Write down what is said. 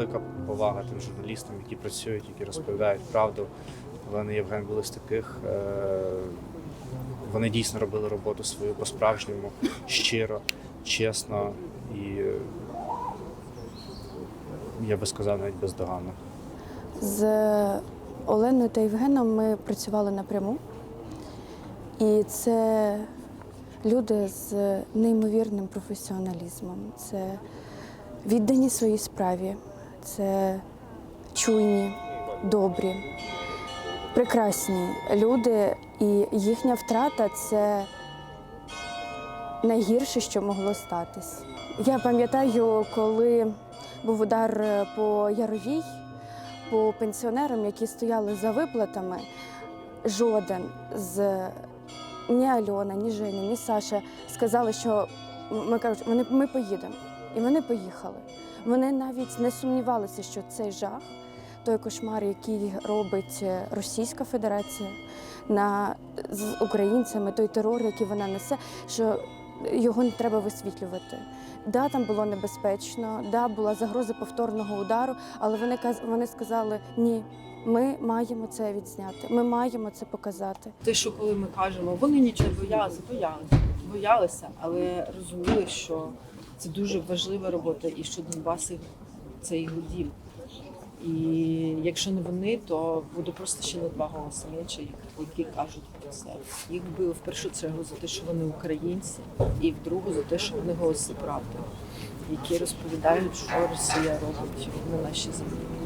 Велика повага тим журналістам, які працюють, які розповідають правду. Олена Євген були з таких. е, Вони дійсно робили роботу свою по-справжньому, щиро, чесно і я би сказав навіть бездоганно. З Оленою та Євгеном ми працювали напряму. І це люди з неймовірним професіоналізмом. Це віддані своїй справі, це чуйні, добрі, прекрасні люди, і їхня втрата це найгірше, що могло статись. Я пам'ятаю, коли був удар по Яровій, по пенсіонерам, які стояли за виплатами, жоден з ні Альона, ні Женя, ні Саша сказали, що ми кажуть, вони ми поїдемо. І вони поїхали. Вони навіть не сумнівалися, що цей жах, той кошмар, який робить Російська Федерація на з українцями, той терор, який вона несе, що його не треба висвітлювати. Да, там було небезпечно, да, була загроза повторного удару, але вони вони сказали ні. Ми маємо це відзняти. Ми маємо це показати. Те, що коли ми кажемо, вони нічого боялися, боялися, боялися, але розуміли, що це дуже важлива робота і що Донбас це його дім. І якщо не вони, то буде просто ще на два голоси менше, які кажуть про це. Їх вбили в першу чергу за те, що вони українці, і в другу за те, що вони голоси правди, які розповідають, що Росія робить на нашій землі.